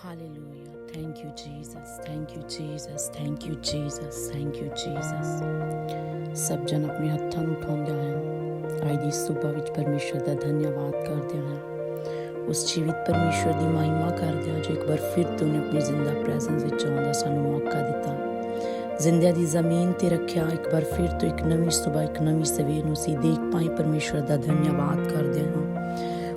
Hallelujah. Thank you, Jesus. Thank you, Jesus. Thank you, Jesus. Thank you, Jesus. ਸਭ ਜਨ ਆਪਣੇ ਹੱਥਾਂ ਨੂੰ ਉਠਾਉਂਦੇ ਹਨ ਅੱਜ ਦੀ ਸਵੇਰ ਵਿੱਚ ਪਰਮੇਸ਼ਰ ਦਾ ਧੰਨਵਾਦ ਕਰਦੇ ਹਾਂ ਉਸ ਜੀਵਿਤ ਪਰਮੇਸ਼ਰ ਦੀ ਮਹਿਮਾ ਕਰਦੇ ਹਾਂ ਜੋ ਇੱਕ ਵਾਰ ਫਿਰ ਤੋਂ ਆਪਣੀ ਜ਼ਿੰਦਾ ਪ੍ਰੈਜ਼ੈਂਸ ਵਿੱਚ ਆਉਣ ਦਾ ਸਾਨੂੰ ਮੌਕਾ ਦਿੱਤਾ ਜ਼ਿੰਦਿਆਂ ਦੀ ਜ਼ਮੀਨ ਤੇ ਰੱਖਿਆ ਇੱਕ ਵਾਰ ਫਿਰ ਤੋਂ ਇੱਕ ਨਵੀਂ ਸਵੇਰ ਇੱਕ ਨਵੀਂ ਸਵੇਰ ਨੂੰ ਸੀ ਦੇਖ ਪਾਈ ਪਰਮੇਸ਼ਰ ਦਾ ਧੰਨਵਾਦ ਕਰਦੇ ਹਾਂ।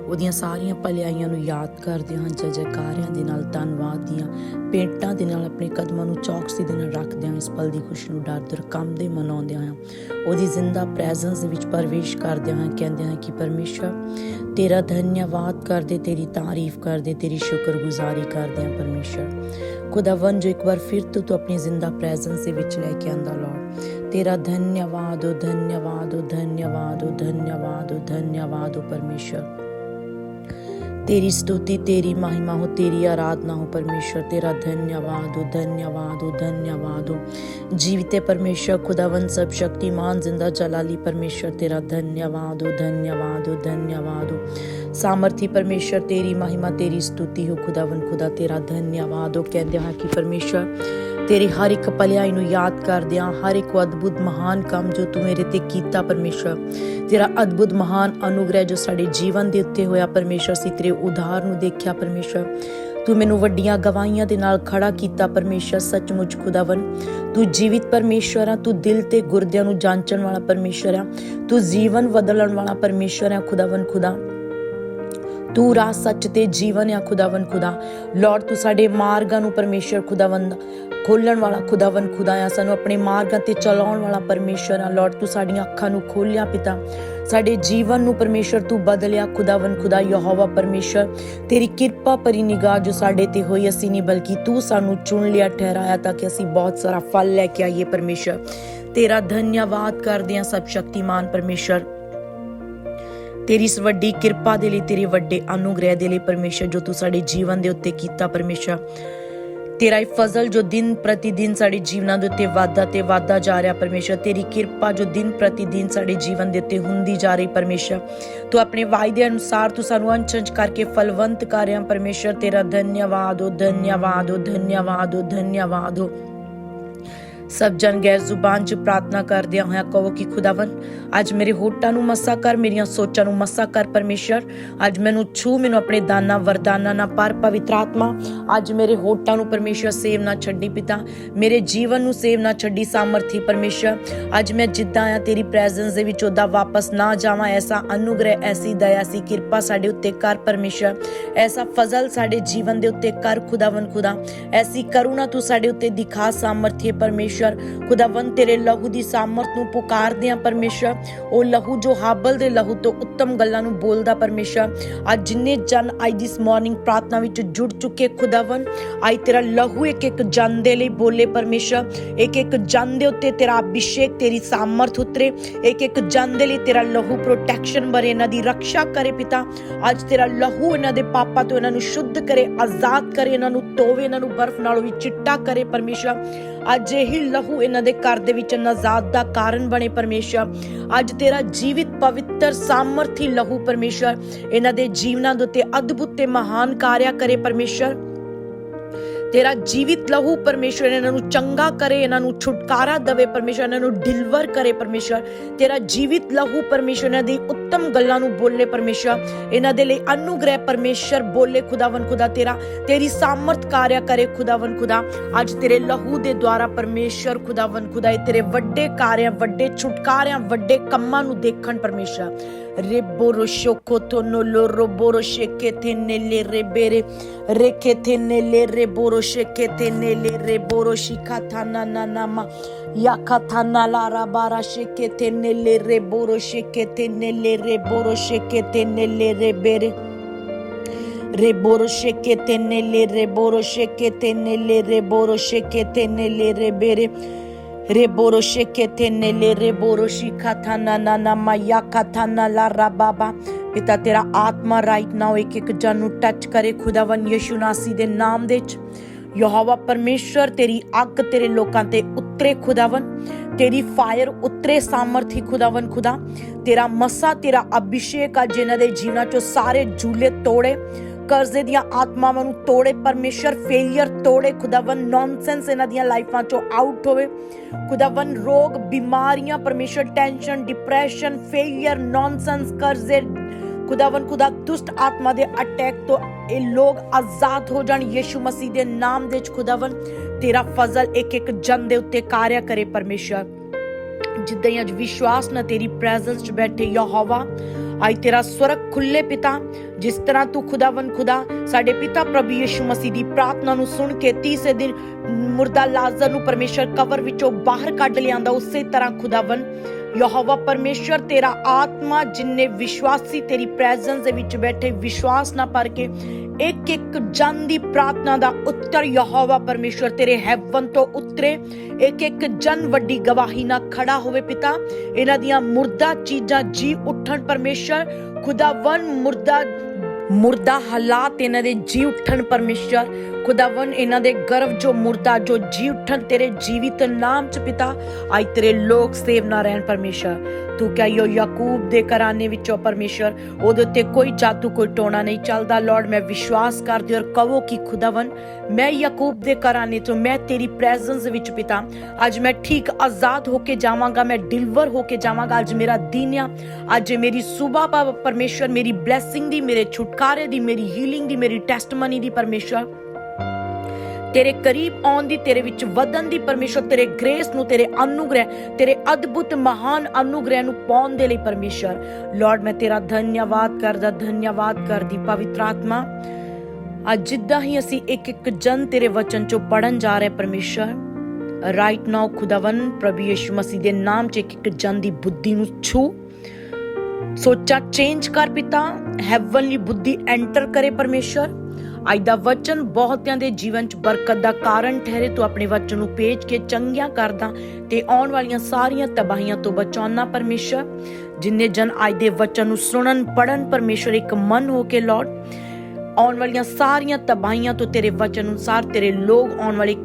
ਉਹਦੀਆਂ ਸਾਰੀਆਂ ਭਲਾਈਆਂ ਨੂੰ ਯਾਦ ਕਰਦੇ ਹਾਂ ਜੈ ਜੈਕਾਰਿਆਂ ਦੇ ਨਾਲ, ਧੰਨਵਾਦ ਦੀਆਂ ਪੇਟਾਂ ਦੇ ਨਾਲ, ਆਪਣੇ ਕਦਮਾਂ ਨੂੰ ਚੌਕਸੀ ਦੇ ਨਾਲ ਰੱਖਦੇ ਹਾਂ, ਇਸ ਪਲ ਦੀ ਖੁਸ਼ੀ ਨੂੰ ਡਰ ਦਰ ਕੰਮ ਦੇ ਮਨਾਉਂਦੇ ਹਾਂ। ਉਹਦੀ ਜ਼ਿੰਦਾ ਪ੍ਰੈਜ਼ੈਂਸ ਦੇ ਵਿੱਚ ਪ੍ਰਵੇਸ਼ ਕਰਦੇ ਹਾਂ, ਕਹਿੰਦੇ ਹਾਂ ਕਿ ਪਰਮੇਸ਼ਰ ਤੇਰਾ ਧੰਨਵਾਦ ਕਰਦੇ, ਤੇਰੀ ਤਾਰੀਫ ਕਰਦੇ, ਤੇਰੀ ਸ਼ੁਕਰਗੁਜ਼ਾਰੀ ਕਰਦੇ ਹਾਂ ਪਰਮੇਸ਼ਰ ਖੁਦਾਵੰ ਜੋ ਇੱਕ ਵਾਰ ਫਿਰ ਤੋਂ ਤੂੰ ਆਪਣੀ ਜ਼ਿੰਦਾ ਪ੍ਰੈਜ਼ੈਂਸ ਦੇ ਵਿੱਚ ਲੈ ਕੇ ਆਂਦਾ ਲਾਰਡ ਤੇਰਾ ਧੰਨਵਾਦ ਉਹ ਧੰਨਵਾਦ ਉਹ ਧੰਨਵਾਦ ਉਹ ਧੰਨਵਾਦ ਉਹ ਧੰਨਵਾਦ ਉਹ ਪਰਮੇਸ਼ਰ तेरी स्तुति तेरी महिमा हो तेरी आराधना हो परमेश्वर तेरा धन्यवाद हो धन्यवाद हो धन्यवाद हो जीवित परमेश्वर खुदावन सब शक्तिमान जिंदा जलाली परमेश्वर तेरा धन्यवाद हो धन्यवाद हो धन्यवाद हो सामर्थी परमेश्वर तेरी महिमा तेरी स्तुति हो खुदावन खुदा तेरा धन्यवाद हो कहते हैं कि परमेश्वर ਤੇਰੀ ਹਰ ਇੱਕ ਭਲਾਈ ਨੂੰ ਯਾਦ ਕਰਦਿਆਂ, ਹਰ ਇੱਕ ਅਦਭੁਤ ਮਹਾਨ ਕੰਮ ਜੋ ਤੂੰ ਮੇਰੇ ਤੇ ਕੀਤਾ ਪਰਮੇਸ਼ਰ। ਤੇਰਾ ਅਦਭੁਤ ਮਹਾਨ ਅਨੁਗ੍ਰਹਿ ਜੋ ਸਾਡੇ ਜੀਵਨ ਦੇ ਉੱਤੇ ਹੋਇਆ ਪਰਮੇਸ਼ਰ ਸੀ, ਤੇਰੇ ਉਧਾਰ ਨੂੰ ਦੇਖਿਆ ਪਰਮੇਸ਼ਰ। ਤੂੰ ਮੈਨੂੰ ਵੱਡੀਆਂ ਗਵਾਹੀਆਂ ਦੇ ਨਾਲ ਖੜਾ ਕੀਤਾ ਪਰਮੇਸ਼ਰ, ਸੱਚਮੁੱਚ ਖੁਦਾਵੰ ਤੂੰ ਜੀਵਿਤ ਪਰਮੇਸ਼ਰ ਆ, ਤੂੰ ਦਿਲ ਤੇ ਗੁਰਦਿਆਂ ਨੂੰ ਜਾਂਚਣ ਵਾਲਾ ਪਰਮੇਸ਼ਰ ਆ। ਤੂੰ ਜੀਵਨ ਬਦਲਣ ਵਾਲਾ ਪਰਮੇਸ਼ਰ ਆ ਖੁਦਾਵੰ ਖੁਦਾ। ਤੂੰ ਰਾਹ ਸੱਚ ਤੇ ਜੀਵਨ ਆ ਖੁਦਾਵੰ ਖੁਦਾ। ਲਾਰਡ ਤੂੰ ਸਾਡੇ ਮਾਰਗਾਂ ਨੂੰ ਪਰਮੇਸ਼ਰ ਖੁਦਾਵੰਦ, ਖੋਲਣ ਵਾਲਾ ਖੁਦਾਵੰ ਖੁਦਾ ਆ। ਸਾਨੂੰ ਆਪਣੇ ਮਾਰਗਾਂ ਤੇ ਚਲਾਉਣ ਵਾਲਾ ਪਰਮੇਸ਼ਰ ਆ। ਲਾਰਡ ਤੂੰ ਸਾਡੀਆਂ ਅੱਖਾਂ ਨੂੰ ਖੋਲਿਆ ਪਿਤਾ। ਸਾਡੇ ਜੀਵਨ ਨੂੰ ਪਰਮੇਸ਼ਰ ਤੂੰ ਬਦਲਿਆ ਖੁਦਾਵੰ ਖੁਦਾ, ਯਹੋਵਾ ਪਰਮੇਸ਼ਰ ਤੇਰੀ ਕਿਰਪਾ ਭਰੀ ਨਿਗਾਹ ਜੋ ਸਾਡੇ ਤੇ ਹੋਈ, ਅਸੀਂ ਨਹੀਂ ਬਲਕਿ ਤੂੰ ਸਾਨੂੰ ਚੁਣ ਲਿਆ, ਠਹਿਰਾਇਆ ਤਾਂ ਕਿ ਅਸੀਂ ਬਹੁਤ ਸਾਰਾ ਫਲ ਲੈ ਕੇ ਆਈਏ ਪਰਮੇਸ਼ਰ ਤੇਰਾ ਧੰਨਵਾਦ ਕਰਦੇ ਹਾਂ ਸਭ ਸ਼ਕਤੀਮਾਨ ਪਰਮੇਸ਼ਰ ਤੇਰੀ ਇਸ ਵੱਡੀ ਕਿਰਪਾ ਦੇ ਲਈ, ਤੇਰੇ ਵੱਡੇ ਅਨੁਗ੍ਰਹਿ ਦੇ ਲਈ ਪਰਮੇਸ਼ਰ, ਜੋ ਤੂੰ ਸਾਡੇ ਜੀਵਨ ਦੇ ਉੱਤੇ ਕੀਤਾ ਪਰਮੇਸ਼ਰ। ਤੇਰਾ ਇਹ ਫਜ਼ਲ ਜੋ ਦਿਨ ਪ੍ਰਤੀ ਦਿਨ ਸਾਡੇ ਜੀਵਨਾਂ ਦੇ ਉੱਤੇ ਵਾਧਾ ਤੇ ਵਾਧਾ ਜਾ ਰਿਹਾ ਪਰਮੇਸ਼ਰ, ਤੇਰੀ ਕਿਰਪਾ ਜੋ ਦਿਨ ਪ੍ਰਤੀ ਦਿਨ ਸਾਡੇ ਜੀਵਨ ਦੇ ਉੱਤੇ ਹੁੰਦੀ ਜਾ ਰਹੀ ਪਰਮੇਸ਼ਰ। ਤੂੰ ਆਪਣੇ ਵਾਅਦੇ ਅਨੁਸਾਰ ਤੂੰ ਸਾਨੂੰ ਅੰਚੰਚ ਕਰਕੇ ਫਲਵੰਤ ਕਰ ਰਿਹਾ ਪਰਮੇਸ਼ਰ, ਤੇਰਾ ਧੰਨਵਾਦ ਹੋ ਧੰਨਵਾਦ ਹੋ ਧੰਨਵਾਦ ਹੋ ਧੰਨਵਾਦ। ਹੋ ਸਭ ਜਨ ਗੈਰ ਜ਼ੁਬਾਨ 'ਚ ਪ੍ਰਾਰਥਨਾ ਕਰਦਿਆਂ ਹੋਇਆ ਕਹੋ ਕਿ ਖੁਦਾਵੰ ਅੱਜ ਮੇਰੇ ਹੋਟਾਂ ਨੂੰ ਮਸਾ ਕਰ, ਮੇਰੀਆਂ ਸੋਚਾਂ ਨੂੰ ਮਸਾ ਕਰ ਪਰਮੇਸ਼ਰ ਅੱਜ ਮੈਨੂੰ ਛੂ, ਮੈਨੂੰ ਆਪਣੇ ਦਾਨਾਂ, ਵਰਦਾਨਾ ਨਾ ਪਰ ਪਵਿੱਤਰ ਆਤਮਾ। ਅੱਜ ਮੇਰੇ ਹੋਟਾਂ ਨੂੰ ਪਰਮੇਸ਼ਰ ਸੇਵ ਨਾ ਛੱਡੀ ਪਿਤਾ। ਮੇਰੇ ਜੀਵਨ ਨੂੰ ਸੇਵ ਨਾ ਛੱਡੀ ਸਾਮਰਥੀ ਪਰਮੇਸ਼ਰ ਅੱਜ ਮੈਂ ਜਿੱਦਾਂ ਆ ਤੇਰੀ ਪ੍ਰੈਜ਼ੈਂਸ ਦੇ ਵਿੱਚ ਉਹਦਾ ਵਾਪਸ ਨਾ ਜਾਵਾਂ। ਐਸਾ ਅਨੁਗ੍ਰਹਿ, ਐਸੀ ਦਇਆ ਸੀ ਕਿਰਪਾ ਸਾਡੇ ਉੱਤੇ ਕਰ ਪਰਮੇਸ਼ਰ ਐਸਾ ਫਜ਼ਲ ਸਾਡੇ ਜੀਵਨ ਦੇ ਉੱਤੇ ਕਰ ਖੁਦਾਵੰ ਖੁਦਾ। ਐਸੀ ਕਰੁਣਾ ਤੂੰ ਸਾਡੇ ਉੱਤੇ ਦਿਖਾ ਸਾਮਰਥੀ ਪਰਮੇਸ਼ਰ ਖੁਦਾਵੰ ਤੇਰੇ ਲਹੂ ਦੀ ਸਾਮਰਥ ਨੂੰ ਪੁਕਾਰਦੇ ਆ ਪਰਮੇਸ਼ਰ ਉਹ ਲਹੂ ਜੋ ਹਾਬਲ ਦੇ ਲਹੂ ਤੋਂ ਉੱਤਮ ਗੱਲਾਂ ਨੂੰ ਬੋਲਦਾ ਪਰਮੇਸ਼ਰ ਅੱਜ ਜਿੰਨੇ ਜਨ ਅੱਜ ਦਿਸ ਮਾਰਨਿੰਗ ਪ੍ਰਾਰਥਨਾ ਵਿੱਚ ਜੁੜ ਚੁੱਕੇ ਖੁਦਾਵੰ ਅੱਜ ਤੇਰਾ ਲਹੂ ਇੱਕ ਇੱਕ ਜਨ ਦੇ ਲਈ ਬੋਲੇ ਪਰਮੇਸ਼ਰ ਇੱਕ ਇੱਕ ਜਨ ਦੇ ਉੱਤੇ ਤੇਰਾ ਅਭਿਸ਼ੇਕ, ਤੇਰੀ ਸਾਮਰਥ ਉਤਰੇ, ਇੱਕ ਇੱਕ ਜਨ ਦੇ ਲਈ ਤੇਰਾ ਲਹੂ ਪ੍ਰੋਟੈਕਸ਼ਨ ਬਰੇ ਇਹਨਾਂ ਦੀ ਰੱਖਿਆ ਕਰੇ ਪਿਤਾ, ਅੱਜ ਤੇਰਾ ਲਹੂ ਇਹਨਾਂ ਦੇ ਪਾਪਾਂ ਤੋਂ ਇਹਨਾਂ ਨੂੰ ਸ਼ੁੱਧ ਕਰੇ, ਆਜ਼ਾਦ ਕਰੇ, ਇਹਨਾਂ ਨੂੰ ਧੋਵੇ ਇਹਨਾਂ ਨੂੰ ਬਰਫ਼ ਨਾਲੋਂ ਵੀ ਚਿੱਟਾ ਕਰੇ ਪਰਮੇਸ਼ਰ ਅੱਜ ਇਹੀ ਲਹੂ ਇਹਨਾਂ ਦੇ ਘਰ ਦੇ ਵਿੱਚ ਨਜ਼ਾਤ ਦਾ ਕਾਰਨ ਬਣੇ ਪਰਮੇਸ਼ਰ। ਅੱਜ ਤੇਰਾ ਜੀਵਿਤ, ਪਵਿੱਤਰ, ਸਾਮਰਥੀ ਲਹੂ ਪਰਮੇਸ਼ਰ। ਇਹਨਾਂ ਦੇ ਜੀਵਨਾਂ ਦੇ ਉੱਤੇ ਅਦਭੁਤ ਤੇ ਮਹਾਨ ਕਾਰਿਆ ਕਰੇ ਪਰਮੇਸ਼ਰ। ਤੇਰਾ ਜੀਵਿਤ ਲਹੂ ਪਰਮੇਸ਼ਰ ਇਹਨਾਂ ਨੂੰ ਚੰਗਾ ਕਰੇ, ਇਹਨਾਂ ਨੂੰ ਛੁਟਕਾਰਾ ਦੇਵੇ ਪਰਮੇਸ਼ਰ ਇਹਨਾਂ ਨੂੰ ਡਿਲੀਵਰ ਕਰੇ ਪਰਮੇਸ਼ਰ ਤੇਰਾ ਜੀਵਿਤ ਲਹੂ ਪਰਮੇਸ਼ਰ ਇਹਨਾਂ ਦੀ ਉੱਤਮ ਗੱਲਾਂ ਨੂੰ ਬੋਲੇ ਪਰਮੇਸ਼ਰ ਇਹਨਾਂ ਦੇ ਲਈ ਅਨੁਗ੍ਰਹਿ ਪਰਮੇਸ਼ਰ ਬੋਲੇ ਖੁਦਾਵੰ ਖੁਦਾ, ਤੇਰਾ ਤੇਰੀ ਸਾਮਰਥ ਕਾਰਿਆ ਕਰੇ ਖੁਦਾਵੰ ਖੁਦਾ। ਅੱਜ ਤੇਰੇ ਲਹੂ ਦੇ ਦੁਆਰਾ ਪਰਮੇਸ਼ਰ ਖੁਦਾਵੰ ਖੁਦਾ, ਇਹ ਤੇਰੇ ਵੱਡੇ ਕਾਰਿਆਂ, ਵੱਡੇ ਛੁਟਕਾਰਿਆਂ, ਵੱਡੇ ਕੰਮਾਂ ਨੂੰ ਦੇਖਣ ਪਰਮੇਸ਼ਰ reboro shokotono lo roboro shekete nele rebere rekete nele reboro shekete nele reboro shikatana nanama yakatana la rabara shekete nele reboro shekete nele reboro shekete nele rebere reboro shekete nele reboro shekete nele reboro shekete nele rebere reboro shekete nele nana maya la rababa. ਪਿਤਾ ਤੇਰਾ ਆਤਮਾ right now ਇੱਕ ਇੱਕ ਜਨ ਨੂੰ touch ਕਰੇ ਖੁਦਾਵੰ ਯਿਸੂ ਨਾਸੀ ਦੇ ਨਾਮ ਦੇ ਵਿੱਚ ਯਹੋਵਾ ਪਰਮੇਸ਼ਰ ਤੇਰੀ ਅੱਗ ਤੇਰੇ ਲੋਕਾਂ ਤੇ ਉਤਰੇ ਖੁਦਾਵੰ ਤੇਰੀ ਫਾਇਰ ਉਤਰੇ ਸਾਮਰਥੀ ਖੁਦਾਵੰ ਖੁਦਾ ਤੇਰਾ ਮਸਾ ਤੇਰਾ ਅਭਿਸ਼ੇਕ ਆ ਜਿਨ੍ਹਾਂ ਦੇ ਜੀਵਨਾਂ ਚੋਂ ਸਾਰੇ ਝੂਲੇ ਤੋੜੇ ਕਰਜ਼ੇ ਦੀਆਂ ਆਤਮਾਵਾਂ ਨੂੰ ਤੋੜੇ, ਪਰਮੇਸ਼ਰ ਫੇਲਿਅਰ ਤੋੜੇ ਖੁਦਾਵੰ ਨੌਨਸੈਂਸ ਇਹਨਾਂ ਦੀਆਂ ਲਾਈਫਾਂ ਚੋਂ ਆਊਟ ਹੋਵੇ। ਖੁਦਾਵੰ ਰੋਗ, ਬਿਮਾਰੀਆਂ, ਪਰਮੇਸ਼ਰ ਟੈਨਸ਼ਨ ਡਿਪਰੈਸ਼ਨ ਫੇਲਿਅਰ ਨੌਨਸੈਂਸ ਕਰਜ਼ੇ ਖੁਦਾਵੰ ਖੁਦਾ ਦੁਸ਼ਟ ਆਤਮਾ ਦੇ ਅਟੈਕ ਤੋਂ ਇਹ ਲੋਕ ਆਜ਼ਾਦ ਹੋ ਜਾਣ। ਯੀਸ਼ੂ ਮਸੀਹ ਦੇ ਨਾਮ ਦੇ ਵਿੱਚ ਖੁਦਾਵੰ ਤੇਰਾ ਫਜ਼ਲ ਇੱਕ ਇੱਕ ਜਨ ਦੇ ਉੱਤੇ ਕਾਰਿਆ ਕਰੇ ਪਰਮੇਸ਼ਰ। ਜਿੱਦਾਂ ਹੀ ਅੱਜ ਵਿਸ਼ਵਾਸ ਨਾਲ ਤੇਰੀ ਪ੍ਰੈਜ਼ੈਂਸ 'ਚ ਬੈਠੇ ਯਹੋਵਾ ਆਈ ਤੇਰਾ ਸਵਰਗ ਖੁੱਲੇ ਪਿਤਾ, ਜਿਸ ਤਰ੍ਹਾਂ ਤੂੰ ਖੁਦਾਵੰ ਖੁਦਾ, ਸਾਡੇ ਪਿਤਾ ਪ੍ਰਭੂ ਯਿਸੂ ਮਸੀਹ ਦੀ ਪ੍ਰਾਰਥਨਾ ਨੂੰ ਸੁਣ ਕੇ ਤੀਸਰੇ ਦਿਨ ਮੁਰਦਾ ਲਾਜ਼ਰ ਨੂੰ ਪਰਮੇਸ਼ਰ ਕਬਰ ਵਿੱਚੋਂ ਬਾਹਰ ਕੱਢ ਲਿਆਂਦਾ, ਉਸੇ ਤਰ੍ਹਾਂ ਖੁਦਾਵੰ ਯਹੋਵਾ ਪਰਮੇਸ਼ਰ ਤੇਰਾ ਆਤਮਾ ਜਿਨਨੇ ਵਿਸ਼ਵਾਸੀ, ਤੇਰੀ ਪ੍ਰੈਜ਼ੈਂਸ ਦੇ ਵਿੱਚ ਬੈਠੇ, ਵਿਸ਼ਵਾਸ ਨਾ ਪਰ ਕੇ ਇੱਕ ਇੱਕ ਜਨ ਦੀ ਪ੍ਰਾਰਥਨਾ ਦਾ ਉੱਤਰ ਯਹੋਵਾ ਪਰਮੇਸ਼ਰ ਤੇਰੇ ਹੈਵਨ ਤੋਂ ਉਤਰੇ। ਇੱਕ ਇੱਕ ਜਨ ਵੱਡੀ ਗਵਾਹੀ ਨਾਲ ਖੜਾ ਹੋਵੇ ਪਿਤਾ। ਇਹਨਾਂ ਦੀਆਂ ਮੁਰਦਾ ਚੀਜ਼ਾਂ ਜੀ ਉੱਠਣ ਪਰਮੇਸ਼ਰ ਖੁਦਾਵੰ ਮੁਰਦਾ ਮੁਰਦਾ ਹਾਲਾਤ ਇਹਨਾਂ ਦੇ ਜੀ ਉੱਠਣ ਪਰਮੇਸ਼ਰ ਖੁਦਾਵੰ ਇਹਨਾਂ ਦੇ ਗਰਭ ਜੋ ਮੁਰਦਾ, ਜੋ ਜੀ ਉਠਣ, ਤੇਰੇ ਜੀਵਿਤ ਨਾਮ ਚ ਪਿਤਾ ਆਈ ਤੇਰੇ ਲੋਕ ਸੇਵ ਨਾ ਰਹਿਣ ਪਰਮੇਸ਼ਰ। ਤੂੰ ਕਹੀਓ, ਯਾਕੂਬ ਦੇ ਘਰਾਨੇ ਵਿੱਚੋਂ ਪਰਮੇਸ਼ਰ, ਉਹਦੇ ਉੱਤੇ ਕੋਈ ਜਾਦੂ, ਕੋਈ ਟੋਣਾ ਨਹੀਂ ਚੱਲਦਾ। ਲਾਰਡ ਮੈਂ ਵਿਸ਼ਵਾਸ ਕਰਦੀ ਔਰ ਕਹੋ ਕਿ ਖੁਦਾਵੰ ਮੈਂ ਯਾਕੂਬ ਦੇ ਘਰਾਨੇ ਤੋਂ, ਮੈਂ ਤੇਰੀ ਪ੍ਰੈਜ਼ੈਂਸ ਵਿੱਚ ਪਿਤਾ। ਅੱਜ ਮੈਂ ਠੀਕ ਆਜ਼ਾਦ ਹੋ ਕੇ ਜਾਵਾਂਗਾ, ਮੈਂ ਡਿਲੀਵਰ ਹੋ ਕੇ ਜਾਵਾਂਗਾ। ਅੱਜ ਮੇਰਾ ਦਿਨ ਆ। ਅੱਜ ਮੇਰੀ ਸੁਬਾ ਪਰਮੇਸ਼ਰ, ਮੇਰੀ ਬਲੇਸਿੰਗ ਦੀ, ਮੇਰੇ ਛੁਟਕਾਰੇ ਦੀ, ਮੇਰੀ ਹੀਲਿੰਗ ਦੀ, ਮੇਰੀ ਟੈਸਟਮਨੀ ਦੀ ਪਰਮੇਸ਼ਰ। ਤੇਰੇ ਕਰੀਬ ਆਉਣ ਦੀ, ਤੇਰੇ ਵਿੱਚ ਵਧਣ ਦੀ ਪਰਮੇਸ਼ਰ ਤੇਰੇ ਗ੍ਰੇਸ ਨੂੰ, ਤੇਰੇ ਅਨੁਗ੍ਰਹਿ, ਤੇਰੇ ਅਦਭੁਤ ਮਹਾਨ ਅਨੁਗ੍ਰਹਿ ਨੂੰ ਪਾਉਣ ਦੇ ਲਈ ਪਰਮੇਸ਼ਰ ਲਾਰਡ ਮੈਂ ਤੇਰਾ ਧੰਨਵਾਦ ਕਰਦਾ, ਧੰਨਵਾਦ ਕਰਦੀ, ਪਵਿੱਤਰ ਆਤਮਾ। ਅੱਜ ਜਿੱਦਾਂ ਹੀ ਅਸੀਂ ਇੱਕ ਇੱਕ ਜਨ ਤੇਰੇ ਵਚਨ ਚੋਂ ਪੜਨ ਜਾ ਰਹੇ ਪਰਮੇਸ਼ਰ ਰਾਈਟ ਨਾਓ ਖੁਦਾਵੰ ਪ੍ਰਭੂ ਯਿਸੂ ਮਸੀਹ ਦੇ ਨਾਮ 'ਚ ਇੱਕ ਇੱਕ ਜਨ ਦੀ ਬੁੱਧੀ ਨੂੰ ਛੂ। ਸੋਚਾ ਚੇਂਜ ਕਰ ਪਿਤਾ ਹੈਵਨਲੀ ਬੁੱਧੀ ਐਂਟਰ ਕਰੇ ਪਰਮੇਸ਼ਰ ਅੱਜ ਦਾ ਵਚਨ ਬਹੁਤਿਆਂ ਦੇ ਜੀਵਨ 'ਚ ਬਰਕਤ ਦਾ ਕਾਰਨ ਠਹਿਰੇ ਤੂੰ ਆਪਣੇ ਵਚਨ ਨੂੰ ਭੇਜ ਕੇ ਚੰਗਿਆ ਕਰਦਾ ਤੇ ਆਉਣ ਵਾਲੀਆਂ ਸਾਰੀਆਂ ਤਬਾਹੀਆਂ ਤੋਂ ਬਚਾਉਣਾ ਪਰਮੇਸ਼ਰ, ਜਿੰਨੇ ਜਨ ਅੱਜ ਦੇ ਵਚਨ ਨੂੰ ਸੁਣਨ ਪੜਨ ਪਰਮੇਸ਼ਰ ਇੱਕ ਮਨ ਹੋ ਕੇ ਲਾਰਡ ਆਉਣ ਵਾਲੀਆਂ ਸਾਰੀਆਂ ਤਬਾਹੀਆਂ ਤੋਂ ਤੇਰੇ ਵਚਨ ਅਨੁਸਾਰ ਤੇਰੇ ਲੋਕ ਆਉਣ ਵਾਲੇ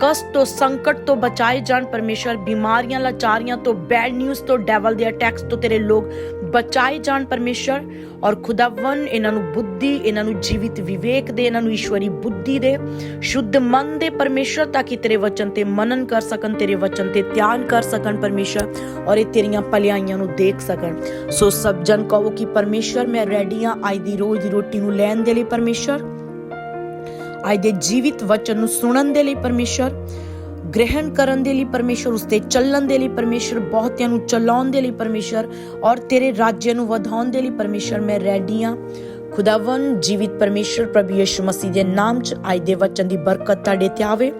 ਕਸ਼ਟ ਤੋਂ, ਸੰਕਟ ਤੋਂ ਬਚਾਏ ਜਾਣ। ਪਰਮੇਸ਼ਰ ਬਿਮਾਰੀਆਂ, ਲਾਚਾਰੀਆਂ ਤੋਂ ਬੈਡ ਨਿਊਜ਼ ਤੋਂ ਡੈਵਲ ਦੇ ਅਟੈਕਸ ਤੋਂ ਤੇਰੇ ਲੋਕ ਬਚਾਏ ਜਾਣ ਪਰਮੇਸ਼ਰ ਔਰ ਖੁਦਾਵੰ ਇਹਨਾਂ ਨੂੰ ਬੁੱਧੀ, ਇਹਨਾਂ ਨੂੰ ਜੀਵਿਤ ਵਿਵੇਕ ਦੇ, ਇਹਨਾਂ ਨੂੰ ਈਸ਼ਵਰੀ ਬੁੱਧੀ ਦੇ, ਸ਼ੁੱਧ ਮਨ ਦੇ ਪਰਮੇਸ਼ਰ ਤਾਂ ਕਿ ਤੇਰੇ ਵਚਨ ਤੇ ਮਨਨ ਕਰ ਸਕਣ, ਤੇਰੇ ਵਚਨ ਤੇ ਧਿਆਨ ਕਰ ਸਕਣ ਪਰਮੇਸ਼ਰ ਔਰ ਇਹ ਤੇਰੀਆਂ ਭਲਾਈਆਂ ਨੂੰ ਦੇਖ ਸਕਣ। ਸੋ ਸਭ ਜਨ ਕਹੋ ਕਿ ਪਰਮੇਸ਼ਰ, ਮੈਂ ਰੈਡੀ ਹਾਂ ਅੱਜ ਦੀ ਰੋਜ਼ ਦੀ ਰੋਟੀ ਨੂੰ ਲੈਣ ਦੇ ਲਈ ਪਰਮੇਸ਼ਰ। ਅੱਜ ਦੇ ਜੀਵਿਤ ਵਚਨ ਨੂੰ ਸੁਣਨ ਦੇ ਲਈ ਪਰਮੇਸ਼ਰ। ਗ੍ਰਹਿਣ ਕਰਨ ਦੇ ਲਈ ਪਰਮੇਸ਼ਰ ਉਸ ਤੇ ਚੱਲਣ ਦੇ ਲਈ ਪਰਮੇਸ਼ਰ, ਬਹੁਤਿਆਂ ਨੂੰ ਚਲਾਉਣ ਦੇ ਲਈ ਪਰਮੇਸ਼ਰ ਔਰ ਤੇਰੇ ਰਾਜ ਨੂੰ ਵਧਾਉਣ ਦੇ ਲਈ ਪਰਮੇਸ਼ਰ, ਮੈਂ ਰੈਡੀ ਹਾਂ। ਖੁਦਾਵੰ ਜੀਵਿਤ ਪਰਮੇਸ਼ਰ, ਪ੍ਰਭੂ ਯਿਸੂ ਮਸੀਹ ਦੇ ਨਾਮ 'ਚ ਅੱਜ ਦੇ ਵਚਨ ਦੀ ਬਰਕਤ ਤੁਹਾਡੇ ਤੇ ਆਵੇ।